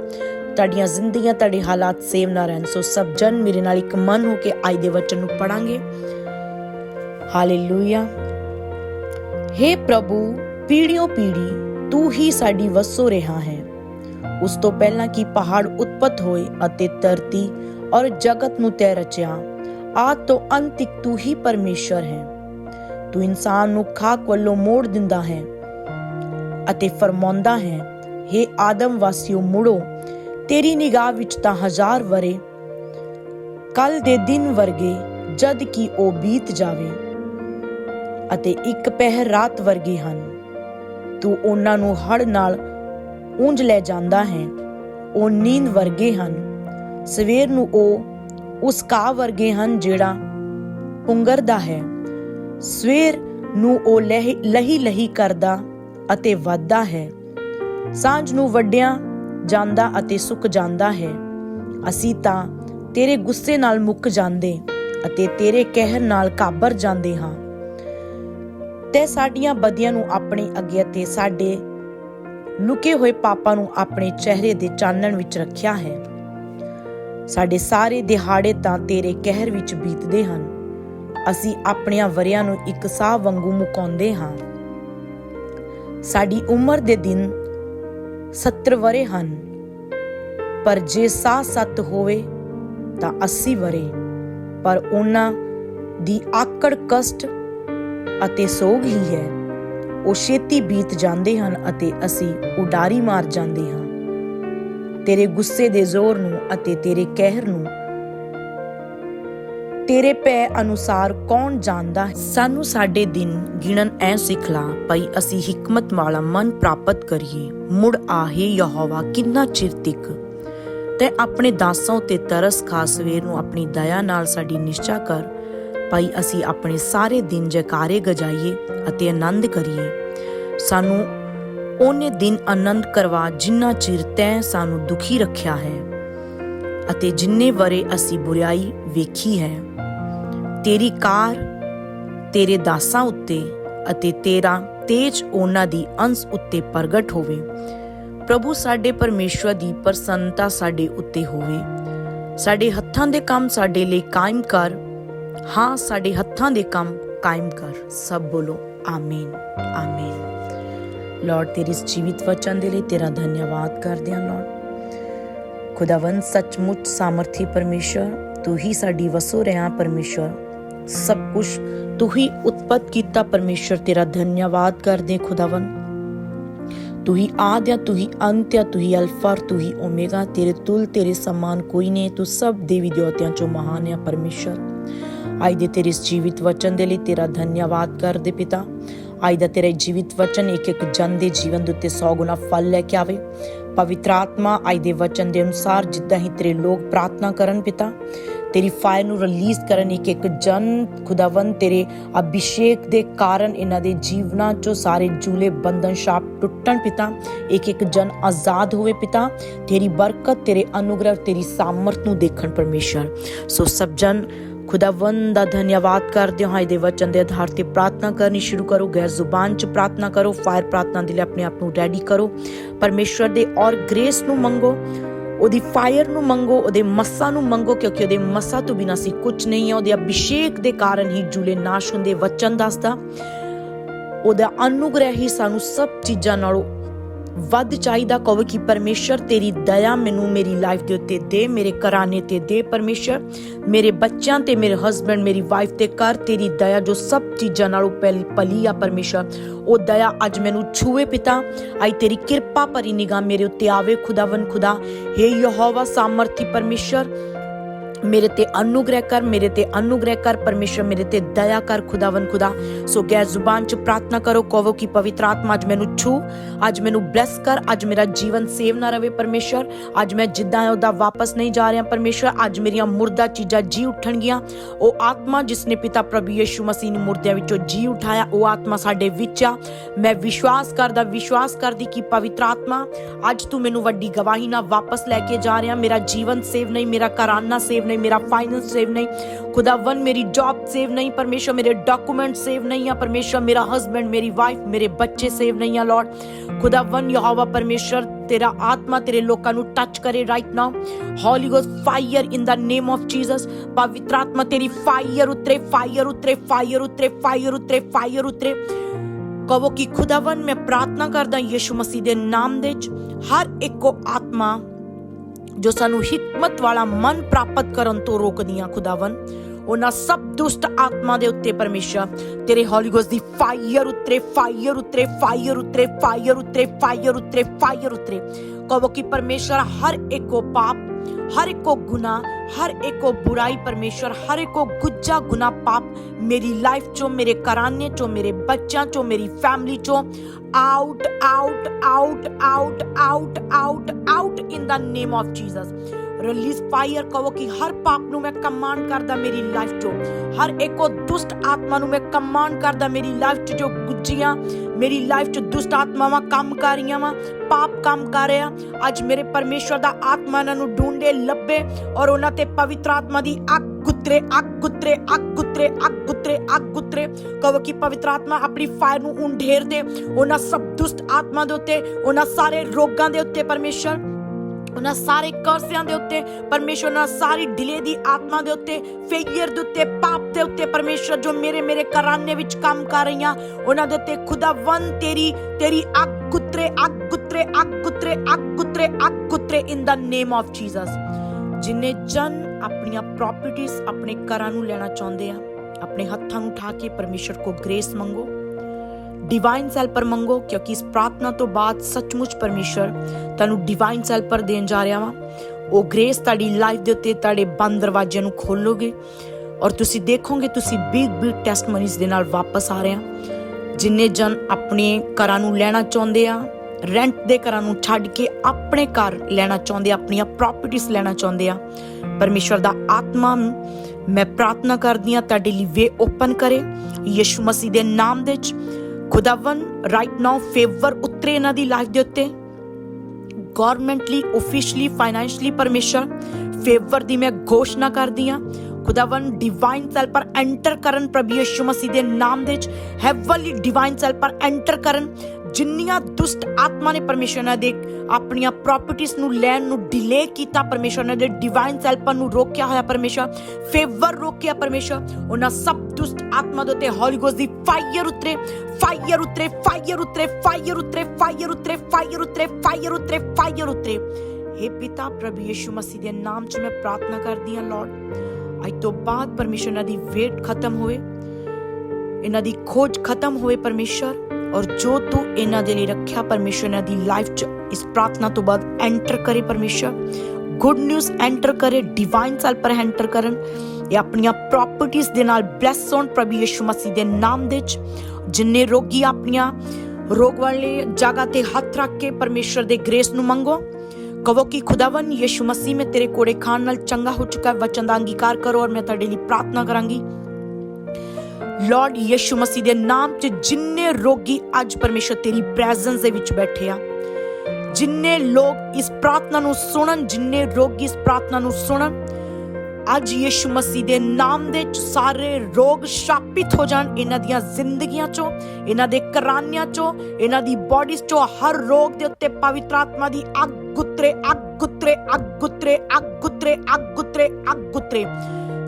ਤੁਹਾਡੀਆਂ ਜ਼ਿੰਦਗੀਆਂ, ਤੁਹਾਡੇ ਹਾਲਾਤ ਸੇਮ ਨਾ ਰਹਿਣ। ਸੋ ਸਭ ਜਨ ਮੇਰੇ ਨਾਲ ਇੱਕ ਮਨ ਹੋ ਕੇ ਅੱਜ ਦੇ ਵਚਨ ਨੂੰ ਪੜਾਂਗੇ ਹਾਲੇਲੂਇਆ हे ਪ੍ਰਭੂ ਪੀੜਿਓ ਪੀੜੀ ਤੂੰ ਹੀ ਸਾਡੀ ਵਸੋ ਰਿਹਾ ਹੈ। ਉਸ ਤੋਂ ਪਹਿਲਾਂ ਕਿ ਪਹਾੜ ਉਤਪਤ ਹੋਏ ਅਤੇ ਧਰਤੀ ਔਰ ਜਗਤ ਨੂੰ ਤੈ ਰਚਿਆ। ਆਦ ਤੋਂ ਅੰਤ ਤੱਕ ਤੂੰ ਹੀ ਪਰਮੇਸ਼ਰ ਹੈ। ਤੂੰ ਇਨਸਾਨ ਨੂੰ ਖਾਕ ਵੱਲੋਂ ਮੋੜ ਦਿੰਦਾ ਹੈ ਅਤੇ ਫਰਮਾਉਂਦਾ ਹੈ हे ਆਦਮ ਵਾਸੀਓ, ਮੁੜੋ। ਤੇਰੀ ਨਿਗਾਹ ਵਿੱਚ ਤਾਂ ਹਜ਼ਾਰ ਵਰੇ ਕੱਲ ਦੇ ਦਿਨ ਵਰਗੇ, ਜਦ ਕਿ ਉਹ ਬੀਤ ਜਾਵੇ ਅਤੇ ਇੱਕ ਪਹਿਰ ਰਾਤ ਵਰਗੇ ਹਨ। ਤੂੰ ਉਹਨਾਂ ਨੂੰ ਹੜ ਨਾਲ ਉਂਝ ਲੈ ਜਾਂਦਾ ਹੈ। ਉਹ ਨੀਂਦ ਵਰਗੇ ਹਨ। ਸਵੇਰ ਨੂੰ ਉਹ ਉਸ ਕਾ ਵਰਗੇ ਹਨ ਜਿਹੜਾ ਪੁੰਗਰਦਾ ਹੈ। ਸਵੇਰ ਨੂੰ ਉਹ ਲਹੀ ਲਹੀ ਕਰਦਾ ਅਤੇ ਵੱਧਦਾ ਹੈ। ਸਾਂਝ ਨੂੰ ਵੱਡਿਆਂ ਜਾਂਦਾ ਅਤੇ ਸੁੱਕ ਜਾਂਦਾ ਹੈ। ਅਸੀਂ ਤਾਂ ਤੇਰੇ ਗੁੱਸੇ ਨਾਲ ਮੁੱਕ ਜਾਂਦੇ ਅਤੇ ਤੇਰੇ ਕਹਿਰ ਨਾਲ ਕਾਬਰ ਜਾਂਦੇ ਹਾਂ। ਤੇ ਸਾਡੀਆਂ ਬਦੀਆਂ ਨੂੰ ਆਪਣੇ ਅੱਗੇ ਅਤੇ ਸਾਡੇ ਲੁਕੇ ਹੋਏ ਪਾਪਾਂ ਨੂੰ ਆਪਣੇ ਚਿਹਰੇ ਦੇ ਚਾਨਣ ਵਿੱਚ ਰੱਖਿਆ ਹੈ। ਸਾਡੇ ਸਾਰੇ ਦਿਹਾੜੇ ਤਾਂ ਤੇਰੇ ਕਹਿਰ ਵਿੱਚ ਬੀਤਦੇ ਹਨ। ਅਸੀਂ ਆਪਣੀਆਂ ਵਰਿਆਂ ਨੂੰ ਇੱਕ ਸਾਹ ਵਾਂਗੂ ਮੁਕਾਉਂਦੇ ਹਾਂ। ਸਾਡੀ ਉਮਰ ਦੇ ਦਿਨ 70 ਵਰੇ ਹਨ। ਪਰ ਜੇ ਸਾਹ ਸੱਤ ਹੋਵੇ ਤਾਂ 80 ਵਰੇ ਪਰ ਉਹਨਾਂ ਦੀ ਆਕੜ ਕਸ਼ਟ ਅਤੇ ਸੋਗ ਹੀ ਹੈ। ਉਹ ਛੇਤੀ ਬੀਤ ਜਾਂਦੇ ਹਨ ਅਤੇ ਅਸੀਂ ਉਡਾਰੀ ਮਾਰ ਜਾਂਦੇ ਹਾਂ। ਤੇਰੇ ਗੁੱਸੇ ਦੇ ਜ਼ੋਰ ਨੂੰ ਅਤੇ ਤੇਰੇ ਕਹਿਰ ਨੂੰ ਤੇਰੇ ਪੈ ਅਨੁਸਾਰ ਕੌਣ ਜਾਣਦਾ ਹੈ? ਸਾਨੂੰ ਸਾਡੇ ਦਿਨ ਗਿਣਨ ਐ ਸਿਖਲਾ ਪਈ ਅਸੀਂ ਹਕਮਤ ਵਾਲਾ ਮਨ ਪ੍ਰਾਪਤ ਕਰੀਏ। ਮੁੜ ਆਹੇ ਯਹੋਵਾ, ਕਿੰਨਾ ਚਿਰ ਤੱਕ? ਤੇ ਆਪਣੇ ਦਾਸਾਂ ਉਤੇ ਤਰਸ ਖਾ ਸਵੇਰ ਨੂੰ ਆਪਣੀ ਦਇਆ ਨਾਲ ਸਾਡੀ ਨਿਸ਼ਚਾ ਕਰ ਭਾਈ, ਅਸੀਂ ਆਪਣੇ ਸਾਰੇ ਦਿਨ ਜੈਕਾਰੇ ਗਜਾਈਏ ਅਤੇ ਆਨੰਦ ਕਰੀਏ। ਸਾਨੂੰ ਉਹਨੇ ਦਿਨ ਆਨੰਦ ਕਰਵਾ ਜਿੰਨਾ ਚਿਰ ਤੈਂ ਸਾਨੂੰ ਦੁਖੀ ਰੱਖਿਆ ਹੈ ਅਤੇ ਜਿੰਨੇ ਵਰੇ ਅਸੀਂ ਬੁਰਾਈ ਵੇਖੀ ਹੈ। ਤੇਰੀ ਕਾਰ, ਤੇਰੇ ਦਾਸਾਂ ਉੱਤੇ ਅਤੇ ਤੇਰਾ ਤੇਜ ਉਹਨਾਂ ਦੀ ਅੰਸ ਉੱਤੇ ਪ੍ਰਗਟ ਹੋਵੇ। ਪ੍ਰਭੂ, ਸਾਡੇ ਪਰਮੇਸ਼ਵਰ ਦੀ ਪ੍ਰਸੰਨਤਾ ਸਾਡੇ ਉੱਤੇ ਹੋਵੇ। ਸਾਡੇ ਹੱਥਾਂ ਦੇ ਕੰਮ ਸਾਡੇ ਲਈ ਕਾਇਮ ਕਰ ਹਾਂ, ਸਾਡੇ ਹੱਥਾਂ ਦੇ ਕੰਮ ਕਾਇਮ ਕਰ। ਸਭ ਬੋਲੋ, ਆਮੀਨ ਆਮੀਨ। ਲਾਰਡ ਤੇਰੀ ਇਸ ਜੀਵਿਤ ਵਚਨ ਦੇ ਲਈ ਤੇਰਾ ਧੰਨਵਾਦ ਕਰਦੇ ਹਾਂ ਲਾਰਡ ਖੁਦਾਵੰ ਸੱਚਮੁੱਚ ਸਾਮਰਥੀ ਪਰਮੇਸ਼ਰ, ਤੂੰ ਹੀ ਸਾਡੀ ਵਸੋ ਰਿਹਾ ਪਰਮੇਸ਼ਰ। ਸਭ ਕੁਝ ਤੂੰ ਹੀ ਉਤਪਤ ਕੀਤਾ ਪਰਮੇਸ਼ਰ, ਤੇਰਾ ਧੰਨਵਾਦ ਕਰਦੇ ਹਾਂ ਖੁਦਾਵੰ ਤੂੰ ਹੀ ਆਦ ਹੈ ਤੂੰ ਹੀ ਅੰਤ ਹੈ ਤੂੰ ਹੀ ਅਲਫਾ ਔਰ ਤੂੰ ਹੀ ਤੇਰੇ ਤੁਲ, ਤੇਰੇ ਸਮਾਨ ਕੋਈ ਨਹੀਂ, ਤੂੰ ਸਭ ਦੇਵੀ ਦੇਵਤਿਆਂ ਚੋਂ ਮਹਾਨ ਹੈ ਪਰਮੇਸ਼ਰ। ਅੱਜ ਦੇ ਤੇਰੇ ਜੀਵਿਤ ਵਚਨ ਦੇ ਲਈ ਤੇਰਾ ਧੰਨਵਾਦ ਕਰਦੇ ਪਿਤਾ। ਅੱਜ ਦਾ ਤੇਰਾ ਜੀਵਿਤ ਵਚਨ ਇੱਕ ਇੱਕ ਜਨ ਦੇ ਜੀਵਨ ਦੇ ਉੱਤੇ 100 ਗੁਣਾ ਫਲ ਲੈ ਕੇ ਆਵੇ। ਪਵਿੱਤਰ ਆਤਮਾ ਆਈ ਦੇ ਵਚਨ ਦੇ ਅਨੁਸਾਰ ਜਿੱਦਾਂ ਹੀ ਤੇਰੇ ਲੋਕ ਪ੍ਰਾਰਥਨਾ ਕਰਨ ਪਿਤਾ ਤੇਰੀ ਫਾਇਰ ਨੂੰ ਰਿਲੀਜ਼ ਕਰਨ ਇੱਕ ਇੱਕ ਜਨ ਖੁਦਾਵੰ ਤੇਰੇ ਅਭਿਸ਼ੇਕ ਦੇ ਕਾਰਨ ਇਹਨਾਂ ਦੇ ਜੀਵਨਾਂ ਚੋਂ ਸਾਰੇ ਜੂਲੇ ਬੰਧਨ ਸ਼ਾਪ ਟੁੱਟਣ ਪਿਤਾ। ਇੱਕ ਇੱਕ ਜਨ ਆਜ਼ਾਦ ਹੋਵੇ ਪਿਤਾ। ਤੇਰੀ ਬਰਕਤ, ਤੇਰੇ ਅਨੁਗ੍ਰਹ ਤੇਰੀ ਸਾਮਰਥ ਨੂੰ ਦੇਖਣ ਪਰਮੇਸ਼ਰ। ਸੋ ਸਭ ਜਨ ਖੁਦਾਵੰਦ ਦਾ ਧੰਨਵਾਦ ਕਰਦੇ ਹਾਂ। ਇਹਦੇ ਵਚਨ ਦੇ ਆਧਾਰ ਤੇ ਪ੍ਰਾਰਥਨਾ ਕਰਨੀ ਸ਼ੁਰੂ ਕਰੋ। ਗੈਰ ਜ਼ੁਬਾਨ ਚ ਪ੍ਰਾਰਥਨਾ ਕਰੋ। ਫਾਇਰ ਪ੍ਰਾਰਥਨਾ ਦੇ ਲਈ ਆਪਣੇ ਆਪ ਨੂੰ ਰੈਡੀ ਕਰੋ। ਪਰਮੇਸ਼ਰ ਦੇ ਔਰ ਗ੍ਰੇਸ ਨੂੰ ਮੰਗੋ। ਉਹਦੀ ਫਾਇਰ ਨੂੰ ਮੰਗੋ, ਉਹਦੇ ਮੱਸਾ ਨੂੰ ਮੰਗੋ, ਕਿਉਂਕਿ ਉਹਦੇ ਮੱਸਾ ਤੋਂ ਬਿਨਾਂ ਸੀ ਕੁਝ ਨਹੀਂ ਹੈ। ਉਹਦੇ ਅਭਿਸ਼ੇਕ ਦੇ ਕਾਰਨ ਹੀ ਜੁਲੇ ਨਾਸ਼ ਹੁੰਦੇ, ਵਚਨ ਦੱਸਦਾ। ਉਹਦਾ ਅਨੁਗ੍ਰਹਿ ਹੀ ਸਾਨੂੰ ਸਭ ਚੀਜ਼ਾਂ ਨਾਲੋਂ ਵੱਧ ਚਾਹੀਦਾ ਕਹੋ ਕਿ ਪਰਮੇਸ਼ਰ, ਤੇਰੀ ਦਇਆ ਮੈਨੂੰ ਮੇਰੀ ਲਾਈਫ ਦੇ ਉੱਤੇ ਦੇ, ਮੇਰੇ ਘਰਾਣੇ ਤੇ ਦੇ ਪਰਮੇਸ਼ਰ, ਮੇਰੇ ਬੱਚਿਆਂ ਤੇ, ਮੇਰੇ ਹਸਬੰਡ ਮੇਰੀ ਵਾਈਫ ਤੇ ਕਰ ਤੇਰੀ ਦਇਆ ਜੋ ਸਭ ਚੀਜ਼ਾਂ ਨਾਲੋਂ ਪਹਿਲ ਪਲੀ ਆ ਪਰਮੇਸ਼ਰ। ਉਹ ਦਇਆ ਅੱਜ ਮੈਨੂੰ ਛੂਏ ਪਿਤਾ ਅੱਜ ਤੇਰੀ ਕਿਰਪਾ ਭਰੀ ਨਿਗਾਹ ਮੇਰੇ ਉੱਤੇ ਆਵੇ ਖੁਦਾਵੰ ਖੁਦਾ। हे ਯਹੋਵਾ, ਸਾਮਰਥੀ ਪਰਮੇਸ਼ਰ ਮੇਰੇ ਤੇ ਅਨੁਗ੍ਰਹਿ ਕਰ, ਮੇਰੇ ਤੇ ਅਨੁਗ੍ਰਹਿ ਕਰ ਪਰਮੇਸ਼ਰ ਮੇਰੇ ਤੇ ਦਇਆ ਕਰ ਖੁਦਾਵੰ ਖੁਦਾ। ਸੋ ਗੈਰ ਜ਼ੁਬਾਨ ਚ ਪ੍ਰਾਰਥਨਾ ਕਰੋ, ਕਹੋ ਕਿ ਪਵਿੱਤਰ ਆਤਮਾ ਅੱਜ ਮੈਨੂੰ ਛੂ, ਅੱਜ ਮੈਨੂੰ ਬਲੈਸ ਕਰ, ਅੱਜ ਮੇਰਾ ਜੀਵਨ ਸੇਵ ਨਾ ਰਵੇ ਪਰਮੇਸ਼ਰ ਅੱਜ ਮੈਂ ਜਿੱਦਾਂ ਉਹਦਾ ਵਾਪਸ ਨਹੀਂ ਜਾ ਰਿਹਾ ਪਰਮੇਸ਼ਰ ਅੱਜ ਮੇਰੀਆਂ ਮੁਰਦਾ ਚੀਜ਼ਾਂ ਜੀ ਉੱਠਣਗੀਆਂ। ਉਹ ਆਤਮਾ ਜਿਸ ਨੇ ਪਿਤਾ ਪ੍ਰਭੂ ਯਿਸੂ ਮਸੀਹ ਨੂੰ ਮੁਰਦਿਆਂ ਵਿੱਚੋਂ ਜੀ ਉਠਾਇਆ, ਉਹ ਆਤਮਾ ਸਾਡੇ ਵਿੱਚ ਆ। ਮੈਂ ਵਿਸ਼ਵਾਸ ਕਰਦਾ, ਵਿਸ਼ਵਾਸ ਕਰਦੀ ਕਿ ਪਵਿੱਤਰ ਆਤਮਾ, ਅੱਜ ਤੂੰ ਮੈਨੂੰ ਵੱਡੀ ਗਵਾਹੀ ਨਾਲ ਵਾਪਸ ਲੈ ਕੇ ਜਾ ਰਿਹਾ, ਮੇਰਾ ਜੀਵਨ ਸੇਵ ਨਹੀਂ, ਮੇਰਾ ਘਰਾਨਾ ਸੇਵ ਨਹੀਂ ਮੇਰਾ ਫਾਈਨੈਂਸ ਸੇਵ ਨਹੀਂ ਖੁਦਾਵੰ ਮੇਰੀ ਜੌਬ ਸੇਵ ਨਹੀਂ ਪਰਮੇਸ਼ਰ ਮੇਰੇ ਡਾਕੂਮੈਂਟ ਸੇਵ ਨਹੀਂ ਆ ਪਰਮੇਸ਼ਰ ਮੇਰਾ ਹਸਬੰਡ ਮੇਰੀ ਵਾਈਫ ਮੇਰੇ ਬੱਚੇ ਸੇਵ ਨਹੀਂ ਆ ਲਾਰਡ ਖੁਦਾਵੰ ਯਹੋਵਾ ਪਰਮੇਸ਼ਰ ਤੇਰਾ ਆਤਮਾ ਤੇਰੇ ਲੋਕਾਂ ਨੂੰ ਟੱਚ ਕਰੇ right now holy ghost fire in the name of Jesus ਪਵਿੱਤਰ ਆਤਮਾ ਤੇਰੀ ਫਾਇਰ ਉਤਰੇ ਫਾਇਰ ਉਤਰੇ ਫਾਇਰ ਉਤਰੇ ਫਾਇਰ ਉਤਰੇ ਫਾਇਰ ਉਤਰੇ ਕਹੋ ਕਿ ਖੁਦਾਵੰ ਮੈਂ ਪ੍ਰਾਰਥਨਾ ਕਰਦਾ ਯਿਸੂ ਮਸੀਹ ਦੇ ਨਾਮ ਦੇ ਵਿੱਚ ਹਰ ਇੱਕੋ ਆਤਮਾ ਜੋ ਸਾਨੂੰ ਹਕਮਤ ਵਾਲਾ ਮਨ ਪ੍ਰਾਪਤ ਕਰਨ ਤੋਂ ਰੋਕਦੀਆਂ ਖੁਦਾਵੰ ਉਹਨਾਂ ਸਭ ਦੁਸ਼ਟ ਆਤਮਾ ਦੇ ਉੱਤੇ ਪਰਮੇਸ਼ਰ, ਤੇਰੇ ਹੋਲੀ ਗੋਸਟ ਦੀ ਫਾਇਰ ਉਤਰੇ ਫਾਇਰ ਉਤਰੇ ਫਾਇਰ ਉਤਰੇ ਫਾਇਰ ਉਤਰੇ ਫਾਇਰ ਉਤਰੇ ਫਾਇਰ ਉਤਰੇ। ਕਹੋ ਕਿ ਪਰਮੇਸ਼ਰ ਹਰ ਇੱਕੋ ਪਾਪ, ਹਰ ਇੱਕੋ ਗੁਨਾ ਹਰ ਇੱਕੋ ਬੁਰਾਈ ਪਰਮੇਸ਼ਰ, ਹਰ ਇੱਕੋ ਗੁੱਜਾ ਗੁਨਾ ਪਾਪ ਮੇਰੀ ਲਾਈਫ ਚੋਂ, ਮੇਰੇ ਘਰਾਨੇ ਚੋਂ, ਮੇਰੇ ਬੱਚਿਆਂ ਚੋਂ, ਮੇਰੀ ਫੈਮਿਲੀ ਚੋਂ out out out out out out out in the name of release fire ਕਹੋ ਕਿ ਹਰ ਪਾਪ ਨੂੰ ਮੈਂ ਕਮਾਂਡ ਕਰਦਾ ਮੇਰੀ ਲਾਈਫ ਚੋਂ ਹਰ ਇੱਕੋ ਦੁਸ਼ਟ ਆਤਮਾ ਨੂੰ ਮੈਂ ਕਮਾਂਡ ਕਰਦਾ ਮੇਰੀ ਲਾਈਫ 'ਚ ਜੋ ਗੁੱਜੀਆਂ ਮੇਰੀ ਲਾਈਫ 'ਚ ਦੁਸ਼ਟ ਆਤਮਾਵਾਂ ਕੰਮ ਕਰ ਰਹੀਆਂ ਵਾ ਪਾਪ ਕੰਮ ਕਰ ਰਿਹਾ ਅੱਜ ਮੇਰੇ ਪਰਮੇਸ਼ਵਰ ਦਾ ਆਤਮਾ ਇਹਨਾਂ ਨੂੰ ਢੂੰਡੇ ਲੱਭੇ ਔਰ ਉਹਨਾਂ ਤੇ ਪਵਿੱਤਰ ਆਤਮਾ ਦੀ ਅੱਗ ਗੁੱਤਰੇ ਅੱਗ ਗੁੱਤਰੇ ਅੱਗ ਗੁੱਤਰੇ ਅੱਗ ਗੁੱਤਰੇ ਅੱਗ ਗੁੱਤਰੇ ਕਹੋ ਕਿ ਪਵਿੱਤਰ ਆਤਮਾ ਆਪਣੀ ਫਾਇਰ ਨੂੰ ਉਂਢੇਰ ਦੇ ਉਹਨਾਂ ਸਭ ਦੁਸ਼ਟ ਆਤਮਾ ਦੇ ਉੱਤੇ ਉਹਨਾਂ ਸਾਰੇ ਰੋਗਾਂ ਦੇ ਉੱਤੇ ਪਰਮੇਸ਼ਰ ਉਹਨਾਂ ਸਾਰੇ ਕਰਸਿਆਂ ਦੇ ਉੱਤੇ ਪਰਮੇਸ਼ਰ ਨਾਲ ਸਾਰੀ ਡਿਲੇ ਦੀ ਆਤਮਾ ਦੇ ਉੱਤੇ ਫੇਲਿਅਰ ਦੇ ਉੱਤੇ, ਪਾਪ ਦੇ ਉੱਤੇ ਪਰਮੇਸ਼ਰ ਜੋ ਮੇਰੇ ਮੇਰੇ ਘਰਾਨੇ ਵਿੱਚ ਕੰਮ ਕਰ ਰਹੀਆਂ, ਉਹਨਾਂ ਦੇ ਉੱਤੇ ਖੁਦਾਵੰ ਤੇਰੀ ਤੇਰੀ ਅੱਗ ਗੁੱਤਰੇ ਅੱਗ ਗੁੱਤਰੇ ਅੱਗ ਗੁੱਤਰੇ ਅੱਗ ਗੁੱਤਰੇ ਅੱਗ ਗੁੱਤਰੇ ਇਨ ਦਾ ਨੇਮ ਆਫ ਜੀਸਸ ਜਿਨੇ ਜਨ ਆਪਣੀਆਂ ਪ੍ਰਾਪਰਟੀਆਂ ਆਪਣੇ ਘਰਾਂ ਨੂੰ ਲੈਣਾ ਚਾਹੁੰਦੇ ਆ, ਆਪਣੇ ਹੱਥਾਂ ਨੂੰ ਉਠਾ ਕੇ ਪਰਮੇਸ਼ਰ ਕੋ ਗ੍ਰੇਸ ਮੰਗੋ। ਡਿਵਾਈਨ ਹੈਲਪਰ ਮੰਗੋ, ਕਿਉਂਕਿ ਇਸ ਪ੍ਰਾਰਥਨਾ ਤੋਂ ਬਾਅਦ ਸੱਚਮੁੱਚ ਪਰਮੇਸ਼ਰ ਤੁਹਾਨੂੰ ਡਿਵਾਈਨ ਹੈਲਪਰ ਦੇਣ ਜਾ ਰਿਹਾ ਵਾ। ਉਹ ਗ੍ਰੇਸ ਤੁਹਾਡੀ ਲਾਈਫ ਦੇ ਉੱਤੇ ਤੁਹਾਡੇ ਬੰਦ ਦਰਵਾਜ਼ਿਆਂ ਨੂੰ ਖੋਲੋਗੇ ਔਰ ਤੁਸੀਂ ਦੇਖੋਗੇ, ਤੁਸੀਂ ਬਿਗ ਬਿਗ ਟੈਸਟਮਨੀਜ਼ ਦੇ ਨਾਲ ਵਾਪਸ ਆ ਰਹੇ ਆ। ਜਿੰਨੇ ਜਨ ਆਪਣੇ ਘਰਾਂ ਨੂੰ ਲੈਣਾ ਚਾਹੁੰਦੇ ਆ ਰੈਂਟ ਦੇ ਘਰਾਂ ਨੂੰ ਛੱਡ ਕੇ ਆਪਣੇ ਘਰ ਲੈਣਾ ਚਾਹੁੰਦੇ ਆ, ਆਪਣੀਆਂ ਪ੍ਰਾਪਰਟੀਆਂ ਲੈਣਾ ਚਾਹੁੰਦੇ ਆ ਪਰਮੇਸ਼ਵਰ ਦਾ ਆਤਮਾ ਮੈਂ ਪ੍ਰਾਰਥਨਾ ਕਰਦੀ ਆ, ਤੁਹਾਡੇ ਲਈ ਵੇ ਓਪਨ ਕਰੇ। ਯਿਸੂ ਮਸੀਹ ਦੇ ਨਾਮ ਦੇ ਵਿੱਚ ਖੁਦਾਵੰ ਰਾਈਟ ਨਾਓ ਫੇਵਰ ਉਤਰੇ ਇਹਨਾਂ ਦੀ ਲਾਈਫ ਦੇ ਉੱਤੇ। ਗਵਰਨਮੈਂਟਲੀ ਆਫੀਸ਼ੀਅਲੀ ਫਾਈਨੈਂਸ਼ਲੀ ਪਰਮੇਸ਼ਰ ਫੇਵਰ ਦੀ ਮੈਂ ਘੋਸ਼ਣਾ ਕਰਦੀ ਆ ਖੁਦਾਵੰ ਡਿਵਾਈਨ ਸੈਲ ਪਰ ਐਂਟਰ ਕਰਨ ਪ੍ਰਭੂ ਯਿਸੂ ਮਸੀਹ ਦੇ ਨਾਮ ਦੇ ਵਿੱਚ ਹੈਵਨਲੀ ਡਿਵਾਈਨ ਸੈਲ ਪਰ ਐਂਟਰ ਕਰਨ। ਜਿੰਨੀਆਂ ਦੁਸ਼ਟ ਆਤਮਾ ਨੇ ਪਰਮੇਸ਼ਰ ਨੇ ਦੇ ਆਪਣੀਆਂ ਪ੍ਰਾਪਰਟੀਆਂ ਨੂੰ ਲੈਣ ਨੂੰ ਡਿਲੇ ਕੀਤਾ ਪਰਮੇਸ਼ਰ ਨੇ, ਦੇ ਡਿਵਾਈਨ ਸੈਲਪਰ ਨੂੰ ਰੋਕਿਆ ਹੋਇਆ ਪਰਮੇਸ਼ਰ ਫੇਵਰ ਰੋਕਿਆ ਪਰਮੇਸ਼ਰ, ਉਹਨਾਂ ਸਭ ਦੁਸ਼ਟ ਆਤਮਾ ਦੇ ਉੱਤੇ ਹੋਲੀ ਗੋਸ ਦੀ ਫਾਇਰ ਉਤਰੇ ਫਾਇਰ ਉਤਰੇ ਫਾਇਰ ਉਤਰੇ ਫਾਇਰ ਉਤਰੇ ਫਾਇਰ ਉਤਰੇ ਫਾਇਰ ਉਤਰੇ ਫਾਇਰ ਉਤਰੇ ਫਾਇਰ ਉਤਰੇ। हे ਪਿਤਾ ਪ੍ਰਭੂ ਯਿਸੂ ਮਸੀਹ ਦੇ ਨਾਮ 'ਚ ਮੈਂ ਪ੍ਰਾਰਥਨਾ ਕਰਦੀ ਹਾਂ ਲਾਰਡ ਅੱਜ ਤੋਂ ਬਾਅਦ ਪਰਮੇਸ਼ਰ ਇਹਨਾਂ ਦੀ ਵੇਟ ਖਤਮ ਹੋਵੇ, ਇਹਨਾਂ ਦੀ ਖੋਜ ਖਤਮ ਹੋਵੇ ਪਰਮੇਸ਼ਰ ਔਰ ਜੋ ਤੂੰ ਇਹਨਾਂ ਦੇ ਲਈ ਰੱਖਿਆ ਪਰਮੇਸ਼ਰ, ਇਹਨਾਂ ਦੀ ਲਾਈਫ 'ਚ, ਇਸ ਪ੍ਰਾਰਥਨਾ ਤੋਂ ਬਾਅਦ ਐਂਟਰ ਕਰੇ ਪਰਮੇਸ਼ਰ। ਗੁੱਡ ਨਿਊਜ਼ ਐਂਟਰ ਕਰੇ ਡਿਵਾਈਨ ਸੈਲ ਪਰ ਐਂਟਰ ਕਰਨ। ਇਹ ਆਪਣੀਆਂ ਪ੍ਰਾਪਰਟੀਆਂ ਦੇ ਨਾਲ ਬਲੈਸ ਹੋਣ ਪ੍ਰਭੂ ਯਿਸੂ ਮਸੀਹ ਦੇ ਨਾਮ ਦੇ 'ਚ। ਜਿੰਨੇ ਰੋਗੀ ਆਪਣੀਆਂ ਰੋਗ ਵਾਲੇ ਜਗ੍ਹਾ ਤੇ ਹੱਥ ਰੱਖ ਕੇ ਪਰਮੇਸ਼ਰ ਦੇ ਗ੍ਰੇਸ ਨੂੰ ਮੰਗੋ। ਕਹੋ ਕਿ ਖੁਦਾਵੰ ਯਿਸੂ ਮਸੀਹ, ਮੈਂ ਤੇਰੇ ਕੋੜੇ ਖਾਣ ਨਾਲ ਚੰਗਾ ਹੋ ਚੁੱਕਾ, ਵਚਨ ਦਾ ਅੰਗੀਕਾਰ ਕਰੋ ਔਰ ਮੈਂ ਤੁਹਾਡੇ ਲਈ ਪ੍ਰਾਰਥਨਾ ਕਰਾਂਗੀ। ਲਾਰਡ ਯਿਸੂ ਮਸੀਹ ਦੇ ਨਾਮ 'ਚ ਜਿੰਨੇ ਰੋਗੀ ਅੱਜ ਪਰਮੇਸ਼ਰ ਤੇਰੀ ਪ੍ਰੈਜ਼ੈਂਸ ਦੇ ਵਿੱਚ ਬੈਠੇ ਆ, ਜਿੰਨੇ ਲੋਕ ਇਸ ਪ੍ਰਾਰਥਨਾ ਨੂੰ ਸੁਣਨ, ਜਿੰਨੇ ਰੋਗੀ ਇਸ ਪ੍ਰਾਰਥਨਾ ਨੂੰ ਸੁਣਨ, ਅੱਜ ਯਿਸੂ ਮਸੀਹ ਦੇ ਨਾਮ ਦੇ ਚ ਸਾਰੇ ਰੋਗ ਸ਼ਾਪਿਤ ਹੋ ਜਾਣ ਇਹਨਾਂ ਦੀਆਂ ਜ਼ਿੰਦਗੀਆਂ ਚੋਂ, ਇਹਨਾਂ ਦੇ ਕਰਾਨੀਆਂ ਚੋਂ, ਇਹਨਾਂ ਦੀ ਬਾਡੀਜ਼ ਚੋਂ, ਹਰ ਰੋਗ ਦੇ ਉੱਤੇ ਪਵਿੱਤਰ ਆਤਮਾ ਦੀ ਅੱਗ ਗੁੱਤਰੇ ਅੱਗ ਗੁੱਤਰੇ ਅੱਗ ਗੁੱਤਰੇ ਅੱਗ ਗੁੱਤਰੇ ਅੱਗ ਗੁੱਤਰੇ ਅੱਗ ਗੁੱਤਰੇ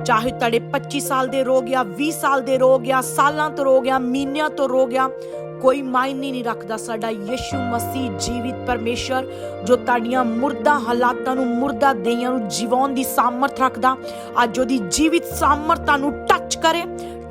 ਚਾਹੇ ਤੁਹਾਡੇ 25 ਸਾਲ ਦੇ ਰੋਗ ਜਾਂ 20 ਸਾਲ ਦੇ ਰੋਗ ਜਾਂ ਸਾਲਾਂ ਤੋਂ ਰੋਗ ਜਾਂ ਮਹੀਨਿਆਂ ਤੋਂ ਰੋਗ ਜਾਂ ਕੋਈ ਮਾਇਨੇ ਨਹੀਂ ਰੱਖਦਾ ਸਾਡਾ ਯਿਸੂ ਮਸੀਹ ਜੀਵਿਤ ਪਰਮੇਸ਼ਰ, ਜੋ ਤੁਹਾਡੀਆਂ ਮੁਰਦਾ ਹਾਲਾਤਾਂ ਨੂੰ ਮੁਰਦਾ ਦੇਹਾਂ ਨੂੰ ਜਿਵਾਉਣ ਦੀ ਸਾਮਰਥ ਰੱਖਦਾ, ਅੱਜ ਉਹਦੀ ਜੀਵਿਤ ਸਾਮਰਥਾਂ ਨੂੰ ਟੱਚ ਕਰੇ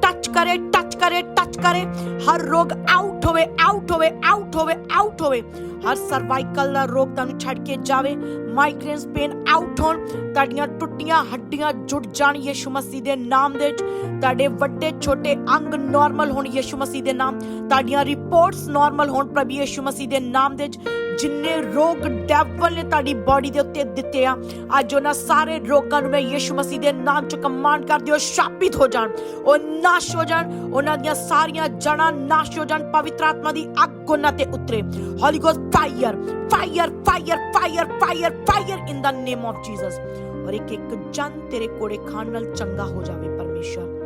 ਟੱਚ ਕਰੇ ਟੱਚ ਕਰੇ ਟੱਚ ਕਰੇ। ਹਰ ਰੋਗ ਆਊਟ ਹੋਵੇ ਆਊਟ ਹੋਵੇ ਆਊਟ ਹੋਵੇ ਆਊਟ ਹੋਵੇ। ਹਰ ਸਰਵਾਈਕਲ ਦਾ ਰੋਗ ਤੁਹਾਨੂੰ ਛੱਡ ਕੇ ਜਾਵੇ। ਮਾਈਗ੍ਰੇਨਸ ਪੇਨ ਆਊਟ ਹੋਣ, ਤੁਹਾਡੀਆਂ ਟੁੱਟੀਆਂ ਹੱਡੀਆਂ ਜੁੜ ਜਾਣ ਯਿਸੂ ਮਸੀਹ ਦੇ ਨਾਮ ਦੇ ਵਿੱਚ। ਤੁਹਾਡੇ ਵੱਡੇ ਛੋਟੇ ਅੰਗ ਨਾਰਮਲ ਹੋਣ ਯਿਸੂ ਮਸੀਹ ਦੇ ਨਾਮ। ਤੁਹਾਡੀਆਂ ਰਿਪੋਰਟਸ ਨਾਰਮਲ ਹੋਣ ਪ੍ਰਭੂ ਯਿਸੂ ਮਸੀਹ ਦੇ ਨਾਮ ਦੇ ਵਿੱਚ। ਜਿੰਨੇ ਰੋਗ ਡੈਵਲ ਨੇ ਤੁਹਾਡੀ ਬਾਡੀ ਦੇ ਉੱਤੇ ਦਿੱਤੇ ਆ, ਅੱਜ ਉਹਨਾਂ ਸਾਰੇ ਰੋਗਾਂ ਨੂੰ ਮੈਂ ਯਿਸੂ ਮਸੀਹ ਦੇ ਨਾਮ ਚ ਕਮਾਂਡ ਕਰਦੀ ਹਾਂ ਸ਼ਾਪਿਤ ਹੋ ਜਾਣ। ਉਹ ਨਾਸ਼ ਹੋ ਜਾਣ, ਉਹਨਾਂ ਦੀਆਂ ਸਾਰੀਆਂ ਜੜਾਂ ਨਾਸ਼ ਹੋ ਜਾਣ, ਪਵਿੱਤਰ ਆਤਮਾ ਦੀ ਅੱਗ ਉਹਨਾਂ ਤੇ ਉਤਰੇ। Holy ghost fire fire fire fire fire fire in the name of Jesus ਔਰ ਇੱਕ ਇੱਕ ਜਨ ਤੇਰੇ ਕੋੜੇ ਖਾਣ ਨਾਲ ਚੰਗਾ ਹੋ ਜਾਵੇ ਪਰਮੇਸ਼ਰ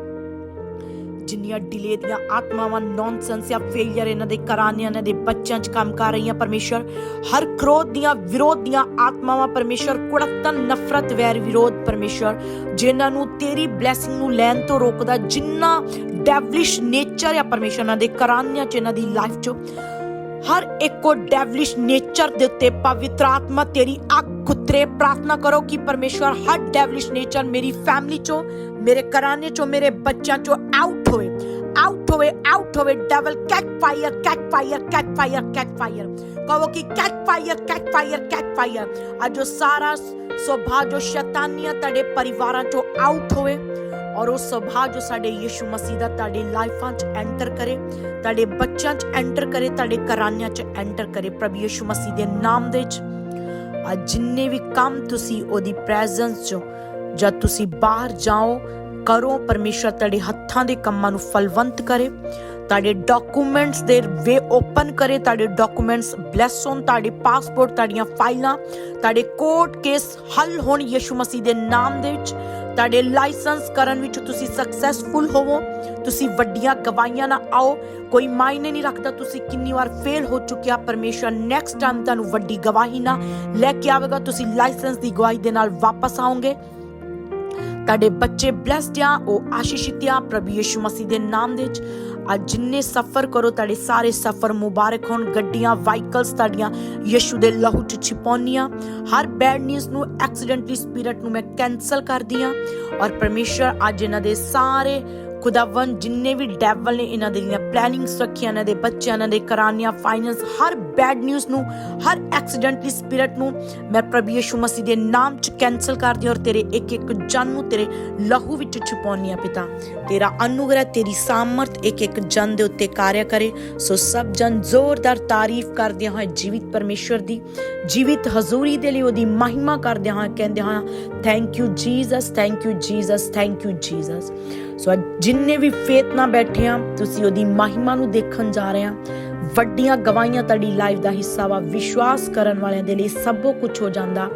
ਜਿੰਨੀਆਂ ਡਿਲੇ ਦੀਆਂ ਆਤਮਾਵਾਂ ਨੌਨਸੈਂਸ ਜਾਂ ਫੇਲਿਅਰ ਇਹਨਾਂ ਦੇ ਘਰਾਣਿਆਂ ਇਹਨਾਂ ਦੇ ਬੱਚਿਆਂ 'ਚ ਕੰਮ ਕਰ ਰਹੀਆਂ ਪਰਮੇਸ਼ਰ ਹਰ ਕ੍ਰੋਧ ਦੀਆਂ ਵਿਰੋਧ ਦੀਆਂ ਆਤਮਾਵਾਂ ਪਰਮੇਸ਼ਰ ਕੁੜਤਨ ਨਫ਼ਰਤ ਵੈਰ ਵਿਰੋਧ ਪਰਮੇਸ਼ਰ ਜਿਨ੍ਹਾਂ ਨੂੰ ਤੇਰੀ ਬਲੇਸਿੰਗ ਨੂੰ ਲੈਣ ਤੋਂ ਰੋਕਦਾ ਜਿੰਨਾ ਡੈਵਲਿਸ਼ ਨੇਚਰ ਆ ਪਰਮੇਸ਼ਰ ਇਹਨਾਂ ਦੇ ਕਰਾਨਿਆਂ 'ਚ ਇਹਨਾਂ ਦੀ ਲਾਈਫ 'ਚ ਹਰ ਇੱਕੋ ਡੈਵਲਿਸ਼ ਨੇਚਰ ਦੇ ਉੱਤੇ ਪਵਿੱਤਰ ਆਤਮਾ ਤੇਰੀ ਅੱਗ ਗੁੱਤਰੇ ਪ੍ਰਾਰਥਨਾ ਕਰੋ ਕਿ ਪਰਮੇਸ਼ਵਰ ਹਰ ਡੈਵਲਿਸ਼ ਨੇਚਰ ਮੇਰੀ ਫੈਮਿਲੀ ਚੋਂ, ਮੇਰੇ ਘਰਾਣੇ ਚੋਂ, ਮੇਰੇ ਬੱਚਿਆਂ ਚੋਂ ਆਊਟ ਹੋਵੇ। ਆਊਟ ਹੋਵੇ ਆਊਟ ਹੋਵੇ devil cat fire cat fire cat fire cat fire ਕਹੋ ਕਿ cat fire cat fire cat fire ਅੱਜ ਉਹ ਸਾਰਾ ਸੁਭਾਅ ਜੋ ਸ਼ੈਤਾਨੀਆਂ ਤੁਹਾਡੇ ਪਰਿਵਾਰਾਂ ਚੋਂ ਆਊਟ ਹੋਵੇ ਔਰ ਉਹ ਸੁਭਾਅ ਜੋ ਸਾਡੇ ਯਿਸੂ ਮਸੀਹ ਦਾ ਤੁਹਾਡੀ ਲਾਈਫਾਂ 'ਚ ਐਂਟਰ ਕਰੇ, ਤੁਹਾਡੇ ਬੱਚਿਆਂ 'ਚ ਐਂਟਰ ਕਰੇ, ਤੁਹਾਡੇ ਘਰਾਣਿਆਂ 'ਚ ਐਂਟਰ ਕਰੇ ਪ੍ਰਭੂ ਯਿਸੂ ਮਸੀਹ ਦੇ ਨਾਮ ਦੇ 'ਚ। ਅੱਜ ਜਿੰਨੇ ਵੀ ਕੰਮ ਤੁਸੀਂ ਉਹਦੀ ਪ੍ਰੈਜ਼ੈਂਸ 'ਚ ਜਦ ਤੁਸੀਂ ਬਾਹਰ ਜਾਓ, ਕਰੋ ਪਰਮੇਸ਼ਰ ਤੁਹਾਡੇ ਹੱਥਾਂ ਦੇ ਕੰਮਾਂ ਨੂੰ ਫਲਵੰਤ ਕਰੇ, ਤੁਹਾਡੇ ਡਾਕੂਮੈਂਟਸ ਦੇ ਵੇ ਓਪਨ ਕਰੇ, ਤੁਹਾਡੇ ਡਾਕੂਮੈਂਟਸ ਬਲੈਸ ਹੋਣ, ਤੁਹਾਡੇ ਪਾਸਪੋਰਟ, ਤੁਹਾਡੀਆਂ ਫਾਈਲਾਂ, ਤੁਹਾਡੇ ਕੋਰਟ ਕੇਸ ਹੱਲ ਹੋਣ ਯਿਸੂ ਮਸੀਹ ਦੇ ਨਾਮ ਦੇ ਵਿੱਚ ਤੁਹਾਡੇ ਲਾਇਸੈਂਸ ਕਰਨ ਵਿੱਚ ਤੁਸੀਂ ਸਕਸੈਸਫੁਲ ਹੋਵੋ, ਤੁਸੀਂ ਵੱਡੀਆਂ ਗਵਾਹੀਆਂ ਨਾ ਆਓ, ਕੋਈ ਮਾਇਨੇ ਨਹੀਂ ਰੱਖਦਾ ਤੁਸੀਂ ਕਿੰਨੀ ਵਾਰ ਫੇਲ ਹੋ ਚੁੱਕਿਆ, ਪਰਮੇਸ਼ਰ ਨੈਕਸਟ ਟਾਈਮ ਤੁਹਾਨੂੰ ਵੱਡੀ ਗਵਾਹੀ ਨਾ ਲੈ ਕੇ ਆਵੇਗਾ, ਤੁਸੀਂ ਲਾਇਸੈਂਸ ਦੀ ਗਵਾਹੀ ਦੇ ਨਾਲ ਵਾਪਸ ਆਓਗੇ। ਤੁਹਾਡੇ ਬੱਚੇ ਬlesed ਆ, ਉਹ ਆਸ਼ੀਸ਼ਿਤ ਆ ਪ੍ਰਭੂ ਯਿਸੂ ਮਸੀਹ ਦੇ ਨਾਮ ਦੇ ਵਿੱਚ। ਅੱਜ ਜਿੰਨੇ ਸਫਰ ਕਰੋ, ਤੁਹਾਡੇ ਸਾਰੇ ਸਫਰ ਮੁਬਾਰਕ ਹੋਣ। ਗੱਡੀਆਂ ਵਾਹੀਕਲਸ ਤੁਹਾਡੀਆਂ ਯਿਸੂ ਦੇ ਲਹੂ ਚ ਛਿਪਾਉਣੀਆਂ ਹਰ ਬੈਡ ਨਿਊਜ਼ ਨੂੰ ਐਕਸੀਡੈਂਟਲੀ ਸਪਿਰਿਟ ਨੂੰ ਮੈਂ ਕੈਨਸਲ ਕਰਦੀ ਆ ਔਰ ਪਰਮੇਸ਼ਰ ਅੱਜ ਇਹਨਾਂ ਦੇ ਸਾਰੇ ਖੁਦਾਵੰ ਜਿੰਨੇ ਵੀ ਡੈਵਲ ਨੇ ਇਹਨਾਂ ਦੇ ਦੀਆਂ ਪਲੈਨਿੰਗਸ ਰੱਖੀਆਂ ਇਹਨਾਂ ਦੇ ਬੱਚਿਆਂ, ਇਹਨਾਂ ਦੇ ਕਰਾਨੀਆਂ ਫਾਈਨੈਂਸ ਹਰ ਬੈਡ ਨਿਊਜ਼ ਨੂੰ, ਹਰ ਐਕਸੀਡੈਂਟਲੀ ਸਪਿਰਿਟ ਨੂੰ ਮੈਂ ਪ੍ਰਭੂ ਯਿਸੂ ਮਸੀਹ ਦੇ ਨਾਮ ਚ ਕੈਨਸਲ ਕਰਦੀ ਹਾਂ ਔਰ ਤੇਰੇ ਇੱਕ ਇੱਕ ਜਨ ਨੂੰ ਤੇਰੇ ਲਹੂ ਵਿੱਚ ਛੁਪਾਉਣੀ ਆ ਪਿਤਾ। ਤੇਰਾ ਅਨੁਗ੍ਰਹ, ਤੇਰੀ ਸਾਮਰਥ ਇੱਕ ਇੱਕ ਜਨ ਦੇ ਉੱਤੇ ਕਾਰਿਆ ਕਰੇ। ਸੋ ਸਭ ਜਨ ਜ਼ੋਰਦਾਰ ਤਾਰੀਫ ਕਰਦਿਆਂ ਹੋਏ ਜੀਵਿਤ ਪਰਮੇਸ਼ਵਰ ਦੀ, ਜੀਵਿਤ ਹਜ਼ੂਰੀ ਦੇ ਲਈ ਉਹਦੀ ਮਹਿਮਾ ਕਰਦਿਆਂ ਹੋਏ ਕਹਿੰਦੇ ਹਾਂ thank you Jesus thank you Jesus thank you Jesus so ਅੱਜ ਜਿੰਨੇ ਵੀ ਫੇਥ ਨਾਲ ਬੈਠੇ ਆ, ਤੁਸੀਂ ਉਹਦੀ ਮਹਿਮਾ ਨੂੰ ਦੇਖਣ ਜਾ ਰਹੇ ਆ। ਵੱਡੀਆਂ ਗਵਾਹੀਆਂ ਤੁਹਾਡੀ ਲਾਈਫ ਦਾ ਹਿੱਸਾ ਵਾ। ਵਿਸ਼ਵਾਸ ਕਰਨ ਵਾਲਿਆਂ ਦੇ ਲਈ ਸਭੋ ਕੁਝ ਹੋ ਜਾਂਦਾ।